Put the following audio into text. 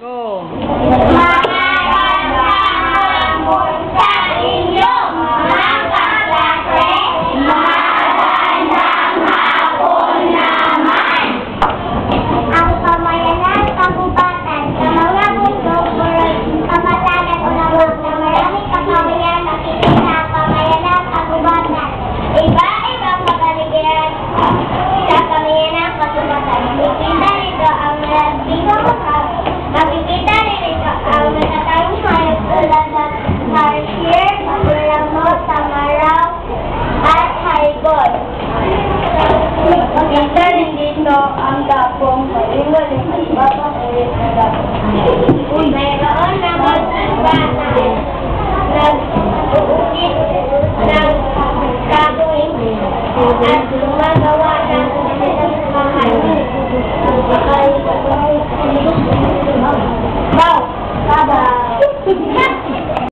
Go. boy. Makita rin dito ang dapong maling-maling at mapakulit na dapong. Mayroon naman ang bata nag-uukit, nag-gagawin, at gumagawa ng mahal. Mahal. Bye! Bye-bye!